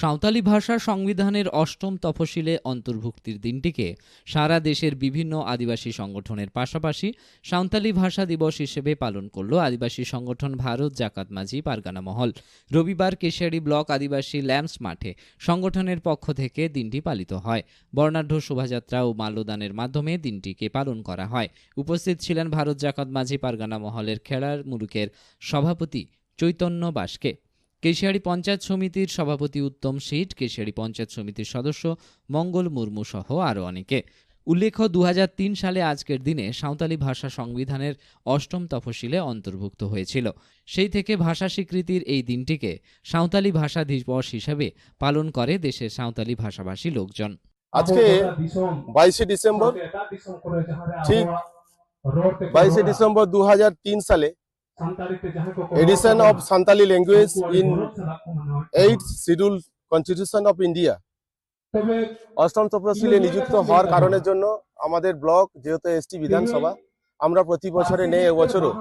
সাঁওতালি ভাষা সংবিধানের অষ্টম তফসিলে অন্তর্ভুক্তির দিনটিকে সারা দেশের বিভিন্ন আদিবাসী সংগঠনের পাশাপাশি সাঁওতালি ভাষা দিবস হিসেবে পালন করল আদিবাসী সংগঠন ভারত জাকাত মাঝি পারগানা মহল। রবিবার কেশিয়াড়ি ব্লক আদিবাসী ল্যাম্পস মাঠে সংগঠনের পক্ষ থেকে দিনটি পালিত হয়। বর্ণাঢ্য শোভাযাত্রা ও মাল্যদানের মাধ্যমে দিনটিকে পালন করা হয়। উপস্থিত ছিলেন ভারত জাকাত মাঝি পারগানা মহলের খেলার মুরুকের সভাপতি চৈতন্য বাসকে। কেশিয়াড়ি পঞ্চায়েত সমিতির সভাপতি উত্তম শীট কেশিয়াড়ি পঞ্চায়েত সমিতির সদস্য মঙ্গল মুর্মু সহ আরও অনেকে। উল্লেখ্য দু সালে আজকের দিনে সাঁওতালি ভাষা সংবিধানের অষ্টম তফসিলে অন্তর্ভুক্ত হয়েছিল। সেই থেকে ভাষা স্বীকৃতির এই দিনটিকে সাঁওতালি ভাষা দিবস হিসাবে পালন করে দেশের সাঁওতালি ভাষাভাষী লোকজন। আজকে বাইশে ডিসেম্বর ঠিক বাইশে ডিসেম্বর দু সালে edition of Santali language in eight schedule constitution of India অষ্টম তপশিলে নিযুক্ত হওয়ার কারণের জন্য আমাদের ব্লক যেহেতু এসটি বিধানসভা আমরা প্রতি বছরে নেই এবছরও।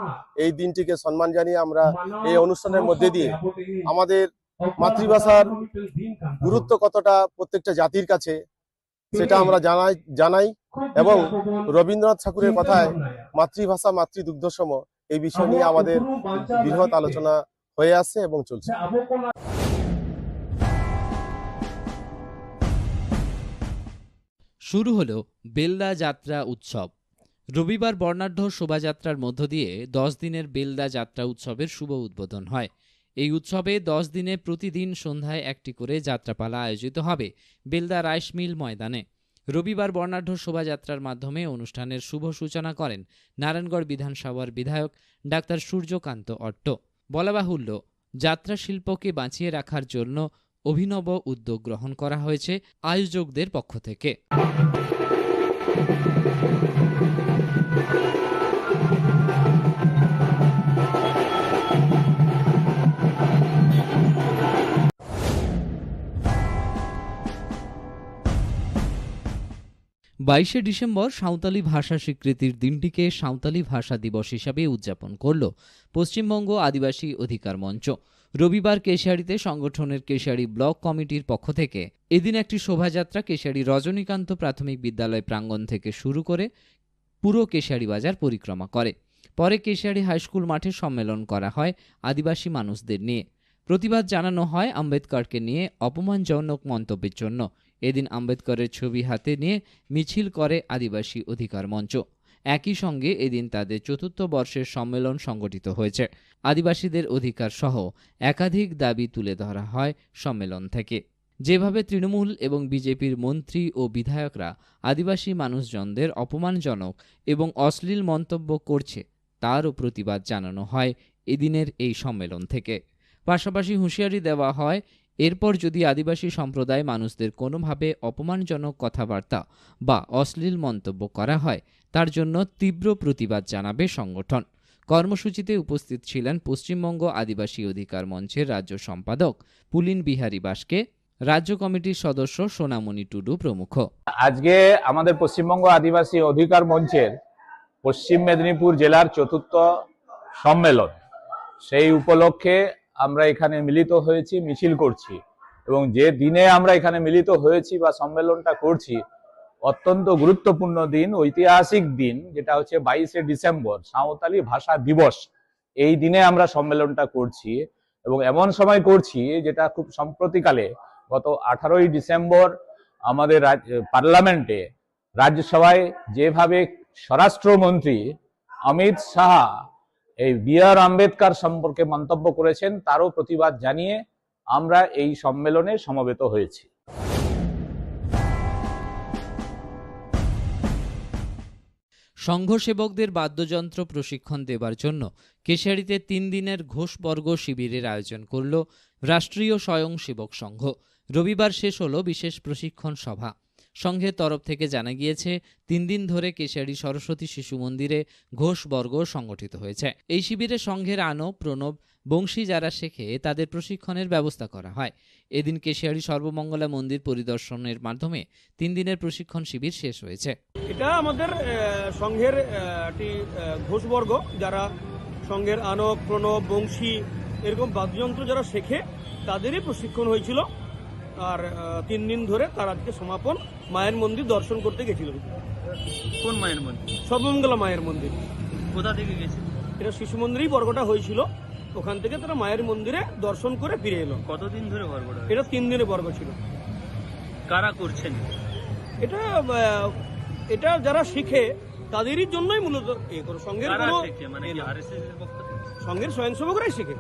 এই দিনটিকে সম্মান জানিয়ে আমরা এই অনুষ্ঠানের মধ্যে দিয়ে আমাদের মাতৃভাষার গুরুত্ব কতটা প্রত্যেকটা জাতির কাছে সেটা আমরা জানাই জানাই এবং রবীন্দ্রনাথ ঠাকুরের কথায় মাতৃভাষা মাতৃদুগ্ধ সম এই বিষয় নিয়ে আমাদের বৃহৎ আলোচনা হয়ে আসছে এবং চলছে। শুরু হলো বেলদা যাত্রা উৎসব। রবিবার বর্ণাঢ্য শোভাযাত্রার মধ্য দিয়ে দশ দিনের বেলদা যাত্রা উৎসবের শুভ উদ্বোধন হয়। এই উৎসবে দশ দিনে প্রতিদিন সন্ধ্যায় একটি করে যাত্রাপালা আয়োজিত হবে বেলদা রাইস মিল ময়দানে। রবিবার বর্ণাঢ্য শোভাযাত্রার মাধ্যমে অনুষ্ঠানের শুভ সূচনা করেন নারায়ণগড় বিধানসভার বিধায়ক ডাক্তার সূর্যকান্ত অট্ট। বলা বাহুল্য, যাত্রা শিল্পকে বাঁচিয়ে রাখার জন্য অভিনব উদ্যোগ গ্রহণ করা হয়েছে আয়োজকদের পক্ষ থেকে। বাইশে ডিসেম্বর সাঁওতালি ভাষা স্বীকৃতির দিনটিকে সাঁওতালি ভাষা দিবস হিসাবে উদযাপন করল পশ্চিমবঙ্গ আদিবাসী অধিকার মঞ্চ। রবিবার কেশিয়াড়িতে সংগঠনের কেশিয়াড়ি ব্লক কমিটির পক্ষ থেকে এদিন একটি শোভাযাত্রা কেশিয়াড়ি রজনীকান্ত প্রাথমিক বিদ্যালয় প্রাঙ্গণ থেকে শুরু করে পুরো কেশিয়াড়ি বাজার পরিক্রমা করে। পরে কেশিয়াড়ি হাইস্কুল মাঠে সম্মেলন করা হয় আদিবাসী মানুষদের নিয়ে। প্রতিবাদ জানানো হয় আম্বেদকরকে নিয়ে অপমানজনক মন্তব্যের জন্য। এদিন আম্বেদকরের ছবি হাতে নিয়ে মিছিল করে আদিবাসী অধিকার মঞ্চ। একই সঙ্গে এদিন তাদের চতুর্থ বর্ষের সম্মেলন সংগঠিত হয়েছে। আদিবাসীদের অধিকার সহ একাধিক দাবি তুলে ধরা হয় সম্মেলন থেকে। যেভাবে তৃণমূল এবং বিজেপির মন্ত্রী ও বিধায়করা আদিবাসী মানুষজনদের অপমানজনক এবং অশ্লীল মন্তব্য করছে, তারও প্রতিবাদ জানানো হয় এদিনের এই সম্মেলন থেকে। পাশাপাশি হুঁশিয়ারি দেওয়া হয় এরপর যদি আদিবাসী সম্প্রদায় মানুষদের কোনোভাবে অপমানজনক কথাবার্তা বা অশ্লীল মন্তব্য করা হয়, তার জন্য তীব্র প্রতিবাদ জানাবে সংগঠন। কর্মসূচিতে উপস্থিত ছিলেন পশ্চিমবঙ্গ আদিবাসী অধিকার মঞ্চের রাজ্য সম্পাদক পুলিন বিহারী বাসকে, রাজ্য কমিটির সদস্য সোনামণি টুডু প্রমুখ। আজকে আমাদের পশ্চিমবঙ্গ আদিবাসী অধিকার মঞ্চের পশ্চিম মেদিনীপুর জেলার চতুর্থ সম্মেলন। সেই উপলক্ষে আমরা এখানে মিলিত হয়েছি, মিছিল করছি। এবং যে দিনে আমরা এখানে মিলিত হয়েছি বা সম্মেলনটা করছি, অত্যন্ত গুরুত্বপূর্ণ দিন, ঐতিহাসিক দিন, যেটা হচ্ছে বাইশে ডিসেম্বর, সাঁওতালি ভাষা দিবস। এই দিনে আমরা সম্মেলনটা করছি এবং এমন সময় করছি যেটা খুব সম্প্রতিকালে গত আঠারোই ডিসেম্বর আমাদের পার্লামেন্টে, রাজ্যসভায় যেভাবে স্বরাষ্ট্রমন্ত্রী অমিত শাহ এই বি আর আম্বেদকর সম্পর্কে মন্তব্য করেছেন, তারও প্রতিবাদ জানিয়ে আমরা এই সম্মেলনে সমবেত হয়েছি। সংঘসেবকদের বাদ্যযন্ত্র প্রশিক্ষণ দেবার জন্য কেশারিতে তিন দিনের ঘোষবর্গ শিবিরের আয়োজন করল রাষ্ট্রীয় স্বয়ংসেবক সংঘ। রবিবার শেষ হল বিশেষ প্রশিক্ষণ সভা। সংঘের তরফ থেকে জানা গিয়েছে, তিন দিন ধরে কেশিয়ারি সরস্বতী শিশু মন্দিরে ঘোষবর্গ সংগঠিত হয়েছে। এই শিবিরে সংঘের আনো প্রণব, বংশী যারা শেখে, তাদের প্রশিক্ষণের ব্যবস্থা করা হয়। এদিন কেশিয়ারি সর্বমঙ্গলা মন্দির পরিদর্শনের মাধ্যমে তিন দিনের প্রশিক্ষণ শিবির শেষ হয়েছে। এটা আমাদের সংঘের একটি ঘোষবর্গ যারা সংঘের আনক প্রণব, বংশী, এরকম বাদ্যযন্ত্র যারা শেখে, তাদেরই প্রশিক্ষণ হয়েছিল। আর তিন দিন ধরে তার আজকে সমাপন। মায়ের মন্দির দর্শন করতে গেছিল। কোন মায়ের মন্দির? সর্বমঙ্গলা মায়ের মন্দির। কোথা থেকে গেছে? এটা শিশু মন্দিরেই বর্গটা হয়েছিল। ওখান থেকে তারা মায়ের মন্দিরে দর্শন করে ফিরে এলো। কতদিন ধরে বরবড়া এটা তিন দিনের বর্গ ছিল। কারা করছেন? এটা এটা যারা শিখে তাদেরই জন্যই মূলত কোনো শেখে? মানে? সঙ্গের স্বয়ংসেবকরাই শেখে।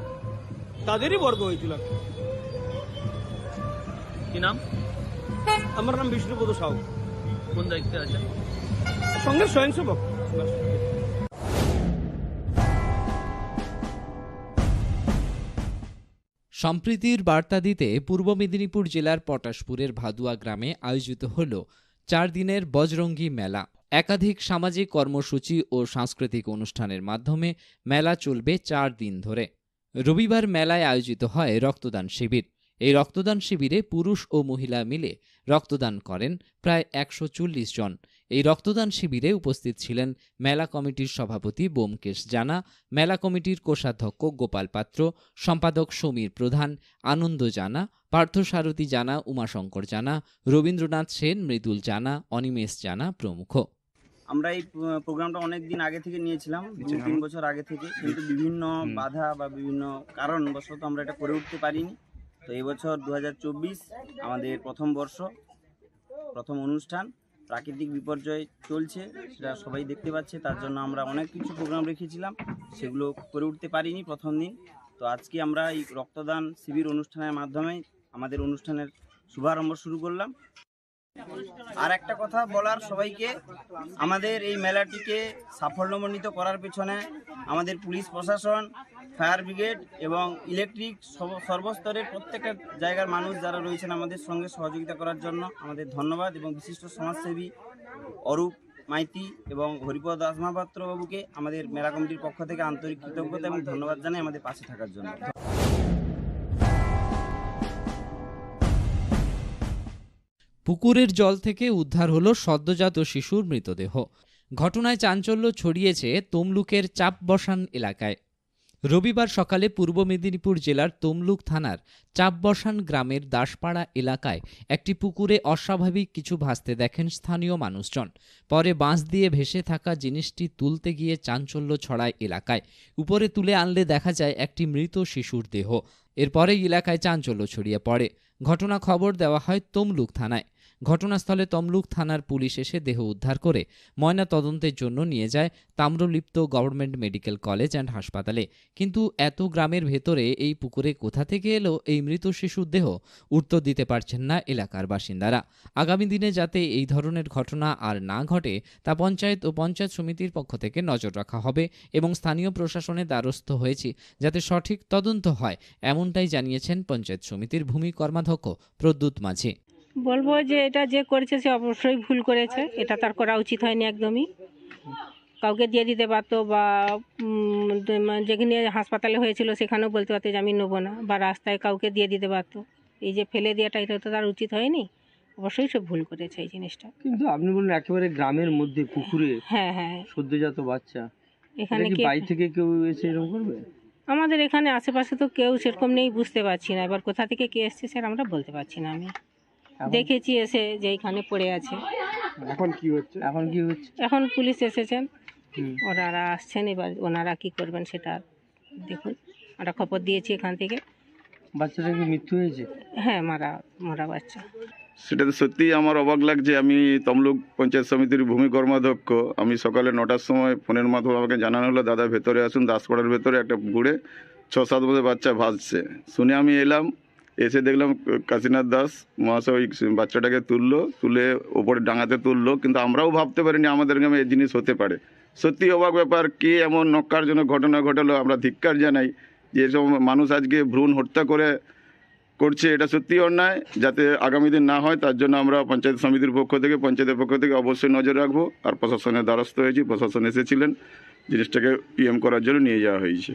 তাদেরই বর্গ হয়েছিল। কি নাম? আমার নাম বিষ্ণুপদ সাউ কোন দায়িত্বে আছেন? সঙ্গের স্বয়ংসেবক। সম্প্রীতির বার্তা দিতে পূর্ব মেদিনীপুর জেলার পটাশপুরের ভাদুয়া গ্রামে আয়োজিত হল চার দিনের বজরঙ্গি মেলা। একাধিক সামাজিক কর্মসূচি ও সাংস্কৃতিক অনুষ্ঠানের মাধ্যমে মেলা চলবে চার দিন ধরে। রবিবার মেলায় আয়োজিত হয় রক্তদান শিবির। এই রক্তদান শিবিরে পুরুষ ও মহিলা মিলে রক্তদান করেন প্রায় একশো চল্লিশ জন। এই রক্তদান শিবিরে উপস্থিত ছিলেন মেলা কমিটির সভাপতি বোমকেশ জানা মেলা কমিটির কোষাধ্যক্ষ গোপাল পাত্র সম্পাদক সমীর প্রধান আনন্দ জানা পার্থসারথী জানা উমাশঙ্কর জানা রবীন্দ্রনাথ সেন মৃদুল জানা অনিমেষ জানা প্রমুখ। আমরা এই প্রোগ্রামটা অনেক দিন আগে থেকে নিয়েছিলাম দু তিন বছর আগে থেকে। কিন্তু বিভিন্ন বাধা বা বিভিন্ন কারণবশত আমরা এটা করে উঠতে পারিনি। তো এই বছর দু আমাদের প্রথম বর্ষ, প্রথম অনুষ্ঠান। প্রাকৃতিক বিপর্যয় চলছে, সেটা সবাই দেখতে পাচ্ছে। তার জন্য আমরা অনেক কিছু প্রোগ্রাম রেখেছিলাম, সেগুলো করে উঠতে পারিনি প্রথম দিন। তো আজকে আমরা এই রক্তদান শিবির অনুষ্ঠানের মাধ্যমে আমাদের অনুষ্ঠানের শুভারম্ভ শুরু করলাম। আর একটা কথা বলার সবাইকে, আমাদের এই মেলাটিকে সাফল্যমণ্ডিত করার পেছনে আমাদের পুলিশ প্রশাসন, ফায়ার ব্রিগেড এবং ইলেকট্রিক সর্বস্তরের প্রত্যেকটা জায়গার মানুষ যারা রয়েছেন আমাদের সঙ্গে সহযোগিতা করার জন্য আমাদের ধন্যবাদ এবং বিশিষ্ট সমাজসেবী অরূপ মাইতি এবং হরিপদ দাস বাবুকে আমাদের মেলা কমিটির পক্ষ থেকে আন্তরিক কৃতজ্ঞতা এবং ধন্যবাদ জানাই আমাদের পাশে থাকার জন্য। পুকুরের জল থেকে উদ্ধার হলো সদ্যজাত শিশুর মৃতদেহ। ঘটনায় চাঞ্চল্য ছড়িয়েছে তমলুকের চাপবসান এলাকায়। রবিবার সকালে পূর্ব মেদিনীপুর জেলার তমলুক থানার চাপবসান গ্রামের দাসপাড়া এলাকায় একটি পুকুরে অস্বাভাবিক কিছু ভাসতে দেখেন স্থানীয় মানুষজন। পরে বাঁশ দিয়ে ভেসে থাকা জিনিসটি তুলতে গিয়ে চাঞ্চল্য ছড়ায় এলাকায়। উপরে তুলে আনলে দেখা যায় একটি মৃত শিশুর দেহ। এরপরে এলাকায় চাঞ্চল্য ছড়িয়ে পড়ে। ঘটনা খবর দেওয়া হয় তমলুক থানায়। ঘটনাস্থলে তমলুক থানার পুলিশ এসে দেহ উদ্ধার করে ময়না তদন্তের জন্য নিয়ে যায় Tamralipta government medical college and হাসপাতালে। কিন্তু এত গ্রামের ভেতরে এই পুকুরে কোথা থেকে এলো এই মৃত শিশুর দেহ? উত্তর দিতে পারছেন না এলাকার বাসিন্দারা। আগামী দিনে যাতে এই ধরনের ঘটনা আর না ঘটে, তা পঞ্চায়েত ও পঞ্চায়েত সমিতির পক্ষ থেকে নজর রাখা হবে এবং স্থানীয় প্রশাসনের দ্বারস্থ হয়েছি যাতে সঠিক তদন্ত হয়, এমনটাই জানিয়েছেন পঞ্চায়েত সমিতির ভূমি কর্মাধ্যক্ষ প্রদ্যুৎ মাঝি। বলব যে এটা যে করেছে সে অবশ্যই ভুল করেছে। এটা তার করা উচিত হয়নি একদমই। কাউকে দিয়ে দিতে পারতো বা যেখানে হাসপাতালে হয়েছিল সেখানেও বলতে পারতো যে আমি নেব না বা রাস্তায় কাউকে দিয়ে দিতে পারতো। এই যে ফেলে দেওয়াটা এটা তো তার উচিত হয়নি। অবশ্যই সে ভুল করেছে এই জিনিসটা। কিন্তু আপনি বললেন একেবারে গ্রামের মধ্যে পুকুরে হ্যাঁ হ্যাঁ। সদ্যজাত বাচ্চা এখানে কি বাড়ি থেকে কেউ এসে এরকম করবে? আমাদের এখানে আশেপাশে তো কেউ সেরকম নেই বুঝতে পারছি না। এবার কোথা থেকে কে এসছে স্যার আমরা বলতে পারছি না আমি। দেখেছি এসে যে এখানে পড়ে আছে। এখন কি হচ্ছে? এখন কি হচ্ছে? এখন পুলিশ এসেছেন ওনারা আসছেন এবার ওনারা কি করবেন সেটা দেখুন। আমরা খবর দিয়েছি এখান থেকে। বাচ্চাটা কি মৃত্যু হয়েছে? হ্যাঁ মারা মারা বাচ্চা। সেটা তো সত্যিই আমার অবাক লাগছে। আমি তমলুক পঞ্চায়েত সমিতির ভূমি কর্মাধ্যক্ষ। আমি সকালে নটার সময় ফোনের মাধ্যমে আমাকে জানানো হলো দাদা ভেতরে আসুন দাসপাড়ার ভেতরে একটা পুকুরে ছ সাত বছর বাচ্চা ভাসছে। শুনে আমি এলাম। এসে দেখলাম কাশীনাথ দাস মহাশয় ওই বাচ্চাটাকে তুললো, তুলে ওপরে ডাঙাতে তুললো, কিন্তু আমরাও ভাবতে পারিনি আমাদের গ্রামে এই জিনিস হতে পারে। সত্যি অবাক ব্যাপার, কে এমন নক্কারজনক ঘটনা ঘটালো, আমরা ধিক্কার জানাই যে এসব মানুষ আজকে ভ্রূণ হত্যা করে করছে, এটা সত্যি অন্যায়, যাতে আগামী দিন না হয়, তার জন্য আমরা পঞ্চায়েত সমিতির পক্ষ থেকে, পঞ্চায়েতের পক্ষ থেকে অবশ্যই নজর রাখব, আর প্রশাসনের দ্বারস্থ হয়েছি, প্রশাসন এসেছিলেন, জিনিসটাকে পিএম করার জন্য নিয়ে যাওয়া হয়েছে।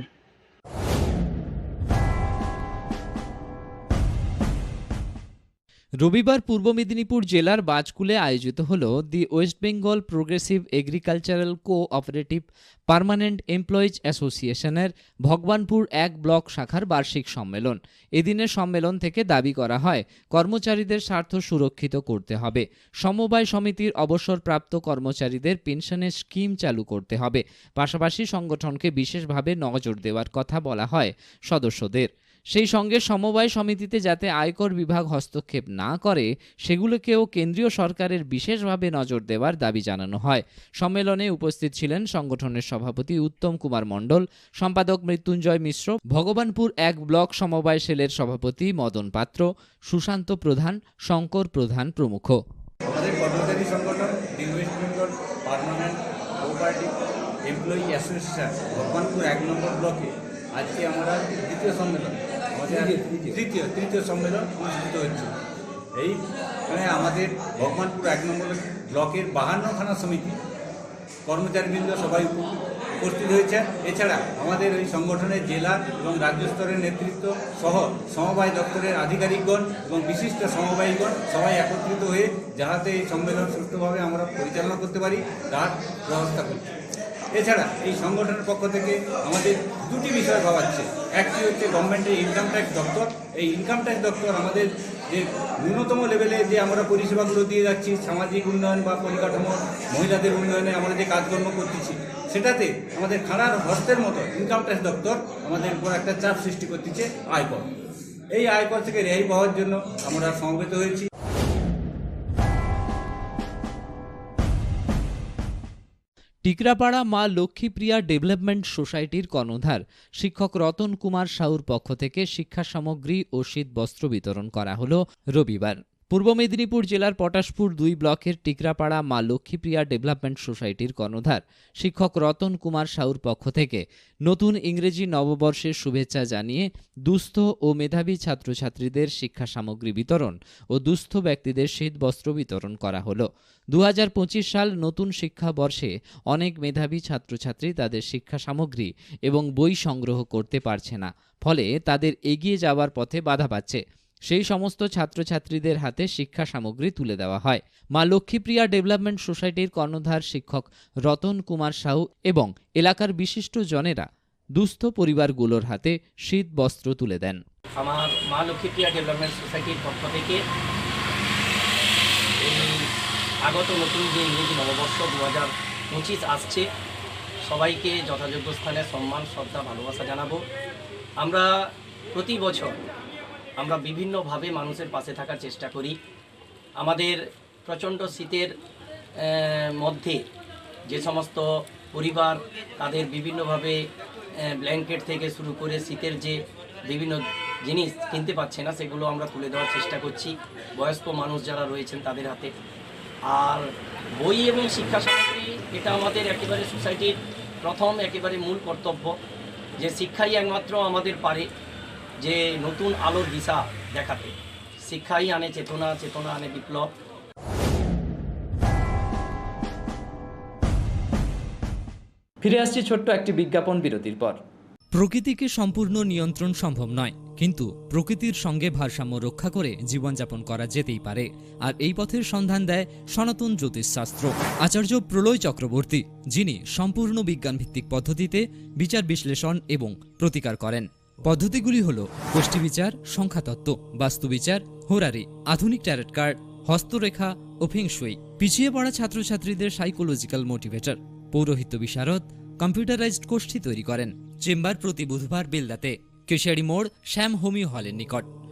রবিবার পূর্ব মেদিনীপুর জেলার বাজকুলে আয়োজিত হল the West Bengal progressive agricultural cooperative permanent employees অ্যাসোসিয়েশনের ভগবানপুর এক ব্লক শাখার বার্ষিক সম্মেলন। এদিনের সম্মেলন থেকে দাবি করা হয়, কর্মচারীদের স্বার্থ সুরক্ষিত করতে হবে। সমবায় সমিতির অবসরপ্রাপ্ত কর্মচারীদের পেনশনের স্কিম চালু করতে হবে। পাশাপাশি সংগঠনকে বিশেষভাবে নজর দেওয়ার কথা বলা হয় সদস্যদের। সেই সঙ্গে সমবায় সমিতিতে যাতে আয়কর বিভাগ হস্তক্ষেপ না করে, সেগুলোকেও কেন্দ্রীয় সরকারের বিশেষভাবে নজর দেওয়ার দাবি জানানো হয়। সম্মেলনে উপস্থিত ছিলেন সংগঠনের সভাপতি উত্তম কুমার মণ্ডল, সম্পাদক মৃত্যুঞ্জয় মিশ্র, ভগবানপুর এক ব্লক সমবায় সেলের সভাপতি মদন পাত্র, সুশান্ত প্রধান, শঙ্কর প্রধান প্রমুখ। আমাদের কর্মচারী সংগঠন Bengal permanent cooperative employee association, Bhagabanpur এক নম্বর ব্লকে আজকে আমরা দ্বিতীয় সম্মেলন। তৃতীয় তৃতীয় সম্মেলন অনুষ্ঠিত হচ্ছে। এইখানে আমাদের ভগবানপুর এক নম্বর ব্লকের বাহান্নখানা সমিতি কর্মচারীবৃন্দ সবাই উপ- উপস্থিত হয়েছে এছাড়া আমাদের এই সংগঠনের জেলা এবং রাজ্য স্তরের নেতৃত্ব সহ সমবায় দপ্তরের আধিকারিকগণ এবং বিশিষ্ট সমবায়ীগণ সবাই একত্রিত হয়ে যাহাতে এই সম্মেলন সুষ্ঠুভাবে আমরা পরিচালনা করতে পারি তার ব্যবস্থা করছি। এছাড়া এই সংগঠনের পক্ষ থেকে আমাদের দুটি বিষয় ভাবাচ্ছে। একটি হচ্ছে গভর্নমেন্টের ইনকাম ট্যাক্স দপ্তর। এই ইনকাম ট্যাক্স দপ্তর আমাদের যে ন্যূনতম লেভেলে যে আমরা পরিষেবাগুলো দিয়ে যাচ্ছি, সামাজিক উন্নয়ন বা পরিকাঠামো, মহিলাদের উন্নয়নে আমরা যে কাজকর্ম করতেছি, সেটাতে আমাদের খানার হস্তের মতো ইনকাম ট্যাক্স দপ্তর আমাদের উপর একটা চাপ সৃষ্টি করতেছে আয়কর। এই আয়কর থেকে রেহাই পাওয়ার জন্য আমরা সমবেত হয়েছি। টিকরাপাড়া মা লক্ষ্মীপ্রিয়া ডেভেলপমেন্ট সোসাইটির কর্ণধার, শিক্ষক রতন কুমার সাউর পক্ষ থেকে শিক্ষা সামগ্রী ও শীত বস্ত্র বিতরণ করা হলো রবিবার। পূর্ব মেদিনীপুর জেলার পটাশপুর দুই ব্লকের টিকরাপাড়া মা লক্ষ্মীপ্রিয়া ডেভেলপমেন্ট সোসাইটির কর্ণধার, শিক্ষক রতন কুমার সাউর পক্ষ থেকে নতুন ইংরেজি নববর্ষের শুভেচ্ছা জানিয়ে দুস্থ ও মেধাবী ছাত্রছাত্রীদের শিক্ষা সামগ্রী বিতরণ ও দুস্থ ব্যক্তিদের শীত বস্ত্র বিতরণ করা হলো। দু হাজার পঁচিশ সাল নতুন শিক্ষাবর্ষে অনেক মেধাবী ছাত্রছাত্রী তাদের শিক্ষা সামগ্রী এবং বই সংগ্রহ করতে পারছে না, ফলে তাদের এগিয়ে যাওয়ার পথে বাধা পাচ্ছে। সেই সমস্ত ছাত্রছাত্রীদের হাতে শিক্ষা সামগ্রী তুলে দেওয়া হয়। মা লক্ষ্মীপ্রিয়া ডেভেলপমেন্ট সোসাইটির কর্ণধার শিক্ষক রতন কুমার সাহু এবং এলাকার বিশিষ্ট জনেরা দুস্থ পরিবারগুলোর হাতে শীত বস্ত্র তুলে দেন। আমার মা লক্ষ্মীপ্রিয়া ডেভেলপমেন্ট সোসাইটির পক্ষ থেকে আগত নতুন যে ইংরেজি নববর্ষ দু হাজার পঁচিশ আসছে, সবাইকে যথাযোগ্য স্থানে সম্মান, শ্রদ্ধা, ভালোবাসা জানাব। আমরা প্রতি বছর আমরা বিভিন্নভাবে মানুষের পাশে থাকার চেষ্টা করি। আমাদের প্রচণ্ড শীতের মধ্যে যে সমস্ত পরিবার তাদের বিভিন্নভাবে ব্ল্যাঙ্কেট থেকে শুরু করে শীতের যে বিভিন্ন জিনিস কিনতে পারছে না, সেগুলো আমরা তুলে দেওয়ার চেষ্টা করছি। বয়স্ক মানুষ যারা রয়েছেন তাদের হাতে। আর বই এবং শিক্ষা সামগ্রী, এটা আমাদের একেবারে সোসাইটির প্রথম, একেবারে মূল কর্তব্য। যে শিক্ষাই একমাত্র আমাদের পারে। যে নতুন আলোর দিশা দেখাতে শিক্ষাই আনে চেতনা চেতনা আনে বিপ্লব। ফিরে আসছি ছোট্ট একটি বিজ্ঞাপন বিরতির পর। প্রকৃতিকে সম্পূর্ণ নিয়ন্ত্রণ সম্ভব নয় কিন্তু প্রকৃতির সঙ্গে ভারসাম্য রক্ষা করে জীবনযাপন করা যেতেই পারে আর এই পথের সন্ধান দেয় সনাতন জ্যোতিষশাস্ত্র। আচার্য প্রলয় চক্রবর্তী যিনি সম্পূর্ণ বিজ্ঞানভিত্তিক পদ্ধতিতে বিচার বিশ্লেষণ এবং প্রতিকার করেন। পদ্ধতিগুলি হল গোষ্ঠী বিচার সংখ্যাতত্ত্ব, বাস্তুবিচার, হোরারি, আধুনিক ট্যারেট কার্ড, হস্তরেখা ও ফেংশুই পিছিয়ে পড়া ছাত্রছাত্রীদের সাইকোলজিক্যাল মোটিভেটর পৌরোহিত্য বিশারদ কম্পিউটারাইজড গোষ্ঠী তৈরি করেন। চেম্বার প্রতি বুধবার বেলদাতে। কেশিয়ারি মোড় শ্যাম হোমিও হলের নিকট।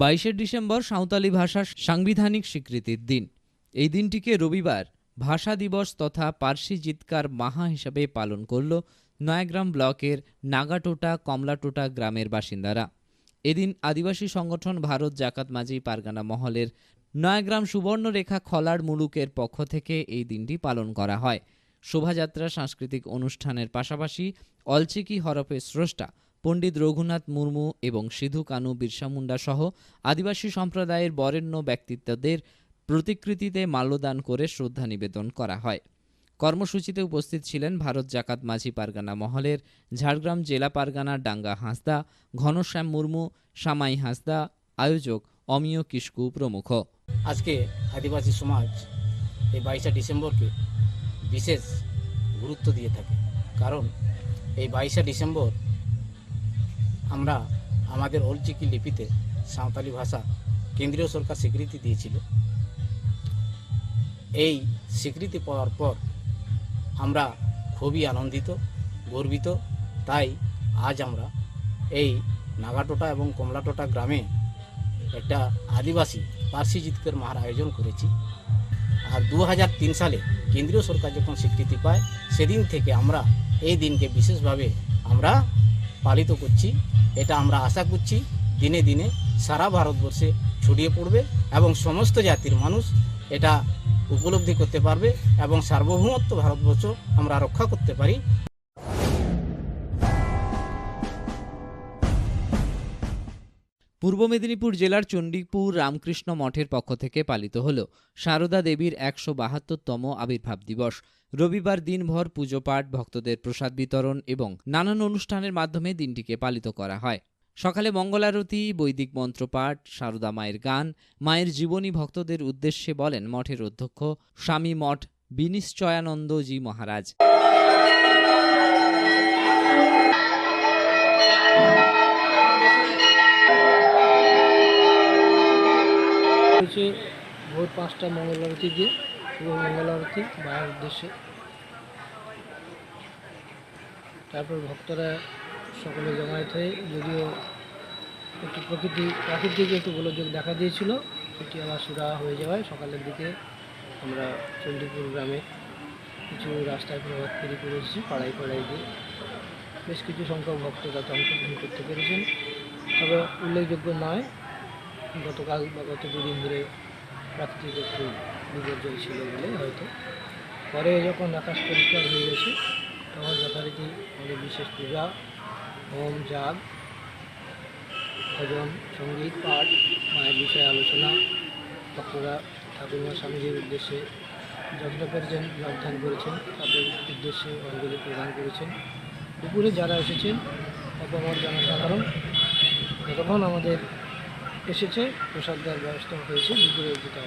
বাইশে ডিসেম্বর সাঁওতালি ভাষার সাংবিধানিক স্বীকৃতির দিন। এই দিনটিকে রবিবার ভাষা দিবস তথা পার্সি জিতকার মাহা হিসাবে পালন করল নয়াগ্রাম ব্লকের নাগাটোটা কমলাটোটা গ্রামের বাসিন্দারা। এদিন আদিবাসী সংগঠন ভারত জাকাত মাঝি পারগানা মহলের নয়াগ্রাম সুবর্ণরেখা খলার মুলুকের পক্ষ থেকে এই দিনটি পালন করা হয়। শোভাযাত্রা, সাংস্কৃতিক অনুষ্ঠানের পাশাপাশি অলচিকি হরফের স্রষ্টা পণ্ডিত রঘুনাথ মুর্মু এবং সিধু কানু বিরসা মুন্ডা সহ আদিবাসী সম্প্রদায়ের বরেণ্য ব্যক্তিত্বদের প্রতিকৃতিতে মাল্যদান করে শ্রদ্ধা নিবেদন করা হয়। কর্মসূচিতে উপস্থিত ছিলেন ভারত জাকাত মাঝি পারগানা মহলের ঝাড়গ্রাম জেলা পারগানা ডাঙ্গা হাঁসদা, ঘনশ্যাম মুর্মু, সামাই হাঁসদা, আয়োজক অমিয় কিস্কু প্রমুখ। আজকে আদিবাসী সমাজ এই বাইশে ডিসেম্বরকে বিশেষ গুরুত্ব দিয়ে থাকে। কারণ এই বাইশে ডিসেম্বর আমরা আমাদের অলচিকি লিপিতে সাঁওতালি ভাষা কেন্দ্রীয় সরকার স্বীকৃতি দিয়েছিল। এই স্বীকৃতি পাওয়ার পর আমরা খুবই আনন্দিত, গর্বিত। তাই আজ আমরা এই নাগাটোটা এবং কমলাটোটা গ্রামে একটা আদিবাসী পার্সি জিতকের মাহার আয়োজন করেছি। আর দু হাজার তিন সালে কেন্দ্রীয় সরকার যখন স্বীকৃতি পায়, সেদিন থেকে আমরা এই দিনকে বিশেষভাবে আমরা পালিত করছি। এটা আমরা আশা করছি দিনে দিনে সারা ভারতবর্ষে ছড়িয়ে পড়বে এবং সমস্ত জাতির মানুষ এটা উপলব্ধি করতে পারবে এবং সার্বভৌমত্ব ভারতবর্ষ আমরা রক্ষা করতে পারি। পূর্ব মেদিনীপুর জেলার চণ্ডীপুর রামকৃষ্ণ মঠের পক্ষ থেকে পালিত হল সারদা দেবীর একশো বাহাত্তরতম আবির্ভাব দিবস। রবিবার দিনভর পুজো পাঠ ভক্তদের প্রসাদ বিতরণ এবং নানান অনুষ্ঠানের মাধ্যমে দিনটিকে পালিত করা হয়। সকালে মঙ্গলারতি বৈদিক মন্ত্রপাঠ, সারদা মায়ের গান, মায়ের জীবনী ভক্তদের উদ্দেশ্যে বলেন মঠের অধ্যক্ষ স্বামী মঠ বিনিশ্চয়ানন্দজি মহারাজ। ভোর পাঁচটা মঙ্গলারতি দিয়ে শুভ মঙ্গল আরতি মায়ের উদ্দেশ্যে। তারপর ভক্তরা সকলে জমায়েত হয়ে, যদিও একটু প্রকৃতি, প্রাকৃতিক একটু গোলযোগ দেখা দিয়েছিল সেটি আবার সুরা হয়ে যাওয়ায় সকালের দিকে আমরা চণ্ডীপুর গ্রামে কিছু রাস্তায় প্রভাত ফেরি করে এসেছি পাড়ায় পাড়ায় গিয়ে। বেশ কিছু সংখ্যক ভক্ত তাতে অংশগ্রহণ করতে পেরেছেন। তবে উল্লেখযোগ্য নয়, গতকাল বা গত দুদিন ধরে প্রাকৃতিক একটু বিপর্যয় ছিল বলে হয়তো। পরে যখন আকাশ পরিষ্কার হয়ে গেছে, তখন যথারীতি আমাদের বিশেষ পূজা, হোম যাগ ভজন, সংগীত, পাঠ, মায়ের বিষয়ে আলোচনা, ভক্তরা ঠাকুরমা স্বামীজির উদ্দেশ্যে যতটা পেরেছেন ব্লাড দান করেছেন, তাদের উদ্দেশ্যে অঞ্জলি প্রদান করেছেন। দুপুরে যারা এসেছেন অপমর জনসাধারণ, যতক্ষণ আমাদের এসেছে, প্রসাদ দেওয়ার ব্যবস্থা হয়েছে, দুপুরে যেটা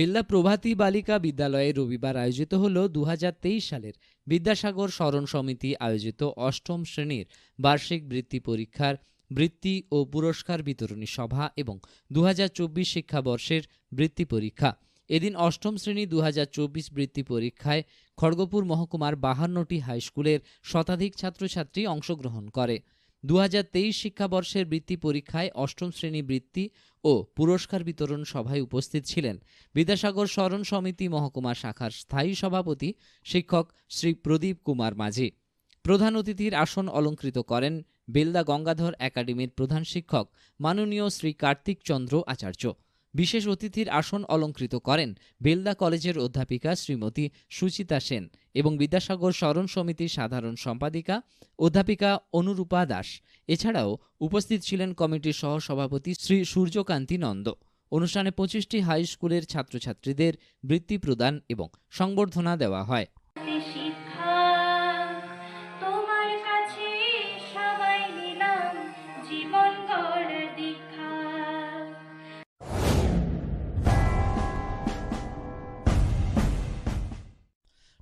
বেল্লা প্রভাতী বালিকা বিদ্যালয়ে রবিবার আয়োজিত হল দু হাজার তেইশ সালের বিদ্যাসাগর স্মরণ সমিতি আয়োজিত অষ্টম শ্রেণির বার্ষিক বৃত্তি পরীক্ষার বৃত্তি ও পুরস্কার বিতরণী সভা এবং দু হাজার চব্বিশ শিক্ষাবর্ষের বৃত্তি পরীক্ষা। এদিন অষ্টম শ্রেণি দু হাজার চব্বিশ বৃত্তি পরীক্ষায় খড়গপুর মহকুমার বাহান্নটি হাইস্কুলের শতাধিক ছাত্রছাত্রী অংশগ্রহণ করে। দু হাজার তেইশ শিক্ষাবর্ষের বৃত্তি পরীক্ষায় অষ্টম শ্রেণি বৃত্তি ও পুরস্কার বিতরণ সভায় উপস্থিত ছিলেন বিদ্যাসাগর স্মরণ সমিতি মহকুমা শাখার স্থায়ী সভাপতি শিক্ষক শ্রী প্রদীপ কুমার মাঝি। প্রধান অতিথির আসন অলঙ্কৃত করেন বেলদা গঙ্গাধর একাডেমির প্রধান শিক্ষক মাননীয় শ্রী কার্তিক চন্দ্র আচার্য। বিশেষ অতিথির আসন অলঙ্কৃত করেন বেলদা কলেজের অধ্যাপিকা শ্রীমতী সুচিতা সেন এবং বিদ্যাসাগর স্মরণ সমিতির সাধারণ সম্পাদিকা অধ্যাপিকা অনুরূপা দাস। এছাড়াও উপস্থিত ছিলেন কমিটির সহসভাপতি শ্রী সূর্যকান্তি নন্দ। অনুষ্ঠানে পঁচিশটি হাই স্কুলের ছাত্রছাত্রীদের বৃত্তি প্রদান এবং সংবর্ধনা দেওয়া হয়।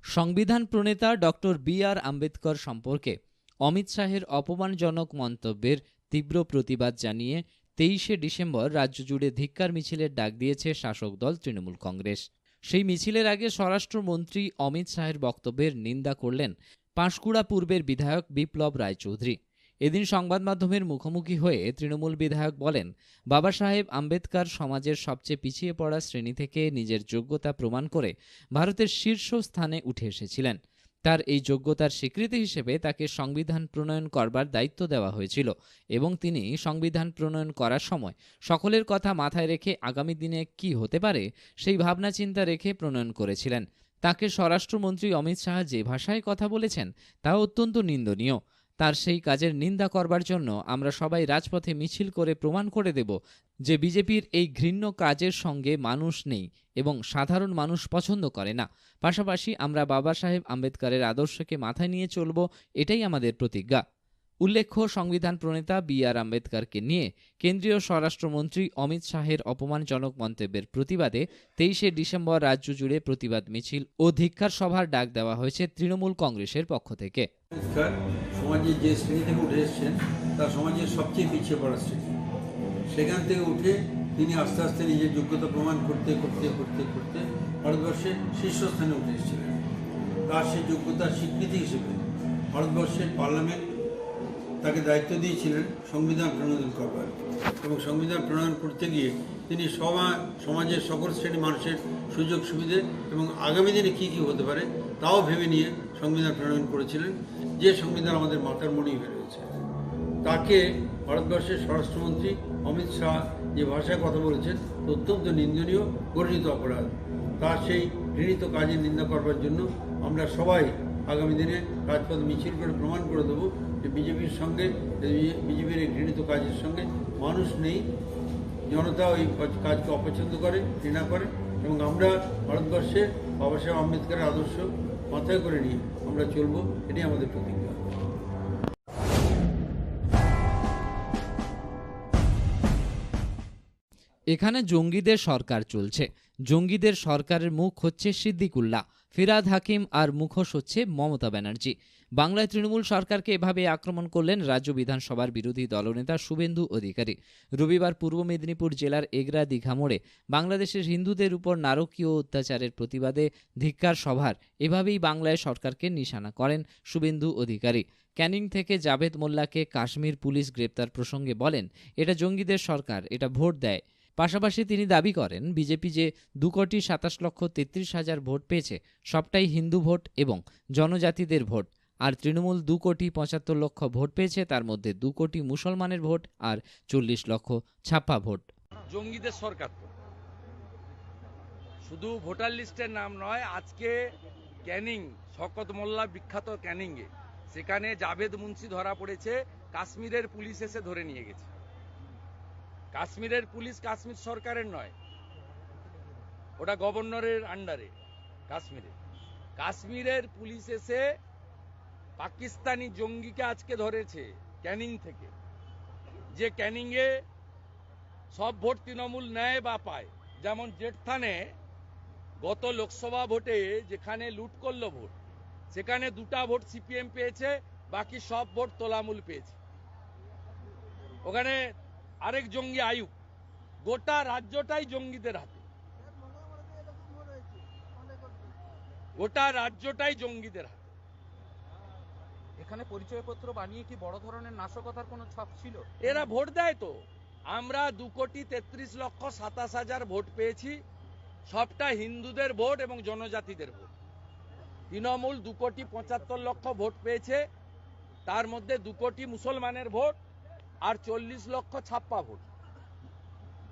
সংবিধান প্রণেতা ডক্টর বি আর আম্বেদকর সম্পর্কে অমিত শাহের অপমানজনক মন্তব্যের তীব্র প্রতিবাদ জানিয়ে তেইশে ডিসেম্বর রাজ্য জুড়ে ধিক্কার মিছিলের ডাক দিয়েছে শাসক দল তৃণমূল কংগ্রেস। সেই মিছিলের আগে স্বরাষ্ট্রমন্ত্রী অমিত শাহের বক্তব্যের নিন্দা করলেন পাঁশকুড়া পূর্বের বিধায়ক বিপ্লব রায়চৌধুরী। এদিন সংবাদ মাধ্যমের মুখোমুখি হয়ে তৃণমূল বিধায়ক বলেন, বাবা সাহেব আম্বেদকর সমাজের সবচেয়ে পিছিয়ে পড়া শ্রেণি থেকে নিজের যোগ্যতা প্রমাণ করে ভারতের শীর্ষ স্থানে উঠে এসেছিলেন। তার এই যোগ্যতার স্বীকৃতি হিসেবে তাকে সংবিধান প্রণয়ন করবার দায়িত্ব দেওয়া হয়েছিল এবং তিনি সংবিধান প্রণয়ন করার সময় সকলের কথা মাথায় রেখে আগামী দিনে কি হতে পারে সেই ভাবনা চিন্তা রেখে প্রণয়ন করেছিলেন। তাকে স্বরাষ্ট্রমন্ত্রী অমিত শাহ যে ভাষায় কথা বলেছেন, তা অত্যন্ত নিন্দনীয়। তার সেই কাজের নিন্দা করবার জন্য আমরা সবাই রাজপথে মিছিল করে প্রমাণ করে দেব যে বিজেপির এই ঘৃণ্য কাজের সঙ্গে মানুষ নেই এবং সাধারণ মানুষ পছন্দ করে না। পাশাপাশি আমরা বাবা সাহেব আম্বেদকরের আদর্শকে মাথায় নিয়ে চলব, এটাই আমাদের প্রতিজ্ঞা। উল্লেখ্য, সংবিধান প্রণেতা বি আর আম্বেদকরকে নিয়ে কেন্দ্রীয় স্বরাষ্ট্রমন্ত্রী অমিত শাহের অপমানজনক মন্তব্যের প্রতিবাদে তেইশে ডিসেম্বর রাজ্য জুড়ে প্রতিবাদ মিছিল ও ধিক্ষার সভার ডাক দেওয়া হয়েছে তৃণমূল কংগ্রেসের পক্ষ থেকে। যে শ্রেণি থেকে উঠে এসেছেন সমাজের সবচেয়ে পিছিয়ে পড়া শ্রেণি। সেখান থেকে উঠে তিনি আস্তে আস্তে নিজের যোগ্যতা প্রমাণ করতে করতে করতে করতে ভারতবর্ষের শীর্ষস্থানে উঠে এসেছিলেন। তার সেই যোগ্যতার স্বীকৃতি হিসেবে ভারতবর্ষের পার্লামেন্ট তাকে দায়িত্ব দিয়েছিলেন সংবিধান প্রণয়ন করবার। এবং সংবিধান প্রণয়ন করতে গিয়ে তিনি সমা সমাজের সকল শ্রেণি মানুষের সুযোগ সুবিধে এবং আগামী দিনে কী কী হতে পারে তাও ভেবে নিয়ে সংবিধান প্রণয়ন করেছিলেন। যে সংবিধান আমাদের মাথার মনেই হয়ে রয়েছে। তাকে ভারতবর্ষের স্বরাষ্ট্রমন্ত্রী অমিত শাহ যে ভাষায় কথা বলেছেন অত্যন্ত নিন্দনীয়, গর্হিত অপরাধ। তার সেই ঘৃণিত কাজের নিন্দা করবার জন্য আমরা সবাই আগামী দিনে রাজপথ মিছিল করে প্রমাণ করে দেবো যে বিজেপির সঙ্গে বিজেপির ঘৃণিত কাজের সঙ্গে মানুষ নেই। জনতা ওই কাজকে অপছন্দ করে, ঘৃণা করে এবং আমরা ভারতবর্ষে বাবা সাহেব আম্বেদকরের আদর্শ মাথায় করে নিয়ে আমরা চলবো, এটাই আমাদের প্রতিজ্ঞা। এখানে জঙ্গিদের সরকার চলছে। জঙ্গিদের সরকারের মুখ হচ্ছে সিদ্দিকুল্লাহ, ফিরাদ হাকিম আর মুখোশ হচ্ছে মমতা ব্যানার্জি। বাংলায় তৃণমূল সরকারকে এভাবে আক্রমণ করলেন রাজ্য বিধানসভার বিরোধী দলনেতা শুভেন্দু অধিকারী। রবিবার পূর্ব মেদিনীপুর জেলার এগরা দীঘা মোড়ে বাংলাদেশের হিন্দুদের উপর নারকীয় অত্যাচারের প্রতিবাদে ধিক্কার সভার এভাবেই বাংলায় সরকারকে নিশানা করেন শুভেন্দু অধিকারী। ক্যানিং থেকে জাভেদ মোল্লাকে কাশ্মীর পুলিশ গ্রেপ্তার প্রসঙ্গে বলেন, এটা জঙ্গিদের সরকার, এটা ভোট দেয়। পাশাপাশি তিনি দাবি করেন, বিজেপি যে দু কোটি সাতাশ লক্ষ তেত্রিশ হাজার ভোট পেয়েছে, সবটাই হিন্দু ভোট এবং জনজাতিদের ভোট। আর তৃণমূল দু কোটি পঁচাত্তর লক্ষ ভোট পেয়েছে, তার মধ্যে দু কোটি মুসলমানের ভোট আর চল্লিশ লক্ষ ছাপ্পা ভোট। জঙ্গিদের সরকার শুধু ভোটার লিস্টের নাম নয়, আজকে ক্যানিং, শকত মোল্লা বিখ্যাত ক্যানিংয়ে। সেখানে জাভেদ মুন্সি ধরা পড়েছে, কাশ্মীরের পুলিশ এসে ধরে নিয়ে গেছে। কাশ্মীরের পুলিশ কাশ্মীর সরকারের নয়, ওটা গভর্নরের আন্ডারে কাশ্মীরে। কাশ্মীরের পুলিশ এসে পাকিস্তানি জঙ্গিকে আজকে ধরেছে ক্যানিং থেকে। যে ক্যানিংয়ে সব ভোট তৃণমূল নেয় বা পায়। যেমন জেঠথানে গত লোকসভা ভোটে যেখানে লুট করল ভোট, সেখানে দুটা ভোট সিপিএম পেয়েছে, বাকি সব ভোট তোলামূল পেয়েছে। ওখানে আরেক জঙ্গি আয়ুব, গোটা রাজ্যটাই জঙ্গিদের হাতে। গোটা রাজ্যটাই জঙ্গিদের হাতে। এখানে পরিচয়পত্র বানিয়ে কি বড় ধরনের নাশকতার কোনো ছাপ ছিল? এরা ভোট দেয় তো। আমরা দু কোটি তেত্রিশ লক্ষ সাতাশ হাজার ভোট পেয়েছি। সবটা হিন্দুদের ভোট এবং জনজাতিদের ভোট। তৃণমূল দু কোটি পঁচাত্তর লক্ষ ভোট পেয়েছে। তার মধ্যে দু কোটি মুসলমানের ভোট আর চল্লিশ লক্ষ ছাপ্পা ভোট।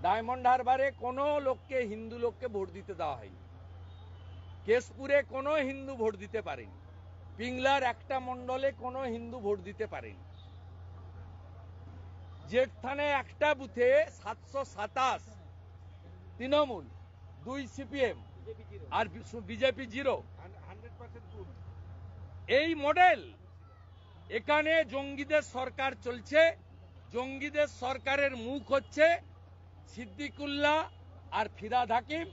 ডায়মন্ড হারবারে কোনো লোককে হিন্দু লোককে ভোট দিতে দেওয়া হয়নি। কেশপুরে কোনো হিন্দু ভোট দিতে পারেনি। পিংলার একটা মণ্ডলে কোনো হিন্দু ভোট দিতে পারেনি। জেঠথানে একটা বুথে সাতশো সাতাশ তৃণমূল, দুই সিপিএম আর বিজেপি জিরো। এই মডেল এখানে জঙ্গিদের সরকার চলছে, জঙ্গিদের সরকারের মুখ হচ্ছে সিদ্দিকুল্লাহ আর ফিরাদ হাকিম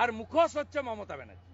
আর মুখোশ হচ্ছে মমতা ব্যানার্জি।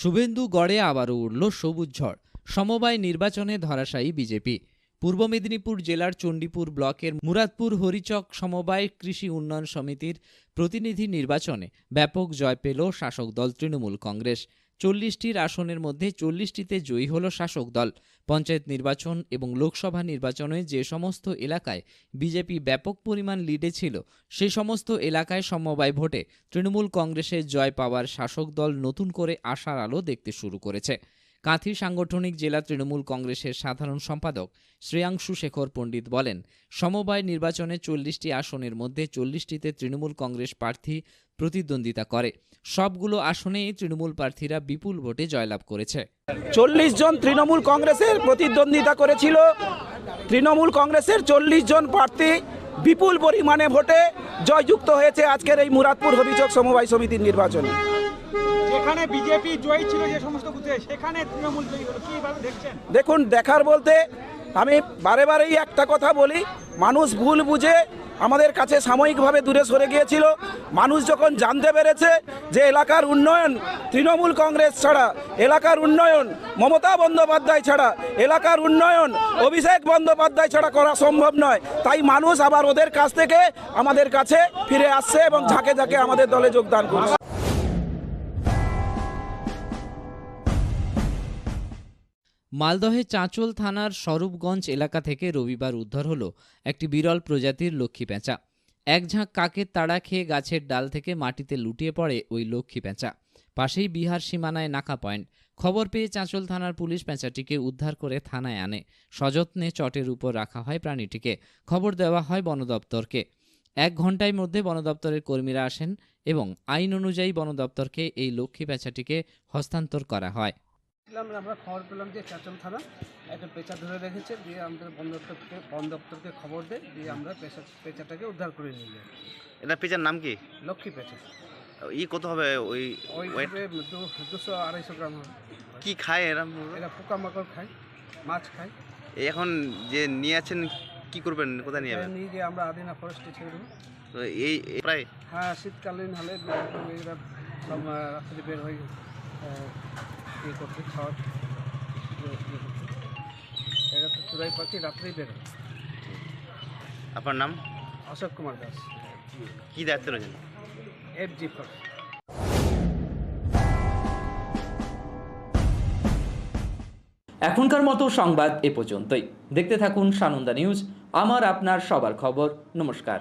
শুভেন্দু গড়ে আবারও উঠল সবুজ ঝড়। সমবায় নির্বাচনে ধরাশায়ী বিজেপি। পূর্ব মেদিনীপুর জেলার চণ্ডীপুর ব্লকের মুরাদপুর হরিচক সমবায় কৃষি উন্নয়ন সমিতির প্রতিনিধি নির্বাচনে ব্যাপক জয় পেল শাসক দল তৃণমূল কংগ্রেস। চল্লিশটির আসনের মধ্যে চল্লিশটিতে জয়ী হল শাসক দল পঞ্চায়েত নির্বাচন এবং লোকসভা নির্বাচনে যে সমস্ত এলাকায় বিজেপি ব্যাপক পরিমাণ লিডে ছিল, সে সমস্ত এলাকায় সমবায় ভোটে তৃণমূল কংগ্রেসের জয় পাওয়ার শাসক দল নতুন করে আশার আলো দেখতে শুরু করেছে। কাঁথি সাংগঠনিক জেলা তৃণমূল কংগ্রেসের সাধারণ সম্পাদক শ্রেয়াংশু শেখর পণ্ডিত বলেন, সমবায় নির্বাচনে চল্লিশটি আসনের মধ্যে চল্লিশটিতে তৃণমূল কংগ্রেস প্রার্থী প্রতিদ্বন্দ্বিতা করে। সবগুলো আসনেই তৃণমূল প্রার্থীরা বিপুল ভোটে জয়লাভ করেছে। চল্লিশ জন তৃণমূল কংগ্রেসের প্রতিদ্বন্দ্বিতা করেছিল। তৃণমূল কংগ্রেসের চল্লিশ জন প্রার্থী বিপুল পরিমাণে ভোটে জয়যুক্ত হয়েছে আজকের এই মুরাদপুর অভিযোগ সমবায় সমিতির নির্বাচনে। যেখানে বিজেপি জয়ী ছিল যে সমস্ত বুথে সেখানে তৃণমূল জয়ী হলো। কীভাবে দেখছেন? দেখুন দেখার বলতে আমি বারে বারেই একটা কথা বলি, মানুষ ভুল বুঝে আমাদের কাছে সাময়িকভাবে দূরে সরে গিয়েছিল। মানুষ যখন জানতে পেরেছে যে এলাকার উন্নয়ন তৃণমূল কংগ্রেস ছাড়া, এলাকার উন্নয়ন মমতা বন্দ্যোপাধ্যায় ছাড়া, এলাকার উন্নয়ন অভিষেক বন্দ্যোপাধ্যায় ছাড়া করা সম্ভব নয়। তাই মানুষ আবার ওদের কাছ থেকে আমাদের কাছে ফিরে আসছে এবং ঝাঁকে ঝাঁকে আমাদের দলে যোগদান করছে। মালদহে চাঁচল থানার স্বরূপগঞ্জ এলাকা থেকে রবিবার উদ্ধার হলো একটি বিরল প্রজাতির লক্ষ্মী পেঁচা। এক ঝাঁক কাকের তাড়া খেয়ে গাছের ডাল থেকে মাটিতে লুটিয়ে পড়ে ওই লক্ষ্মী পেঁচা। পাশেই বিহার সীমানায় নাকা পয়েন্ট। খবর পেয়ে চাঁচল থানার পুলিশ পেঁচাটিকে উদ্ধার করে থানায় আনে। সযত্নে চটের উপর রাখা হয় প্রাণীটিকে। খবর দেওয়া হয় বন দপ্তরকে। এক ঘণ্টার মধ্যে বন দপ্তরের কর্মীরা আসেন এবং আইন অনুযায়ী বন দপ্তরকে এই লক্ষ্মী পেঁচাটিকে হস্তান্তর করা হয়। আমরা খবর পেলাম যে চাচল থানা একটা পেঁচা ধরে রেখেছে দিয়ে আমাদের বন দপ্তরকে বন দপ্তরকে খবর দেয় দিয়ে আমরা পেঁচা পেঁচাটাকে উদ্ধার করে নিয়ে যাই। এটা পেঁচার নাম কি? লক্ষ্মী পেঁচা। ই কত হবে ওই দুশো আড়াইশো গ্রাম হবে। কি খায় এরা এরা পোকামাকড় খায় মাছ খায়। এখন যে নিয়ে আছেন কি করবেন কোথায় নিয়ে যাবেন? নিয়ে গিয়ে আমরা আদিনা ফরেস্টে ছেড়ে দেবো। তো এই প্রায়? হ্যাঁ শীতকালীন হলে এরা সব রাত্রে বের হয়ে ইয়ে করতে খাওয়া ইয়ে ইয়ে। তো চুরাই পাখি রাত্রেই বের আপনার নাম? অশোক কুমার দাস। কি দায়িত্ব রয়েছেন? F G forest. এখনকার মতো সংবাদ এ পর্যন্তই। দেখতে থাকুন সানন্দা নিউজ আমার আপনার সবার খবর। নমস্কার।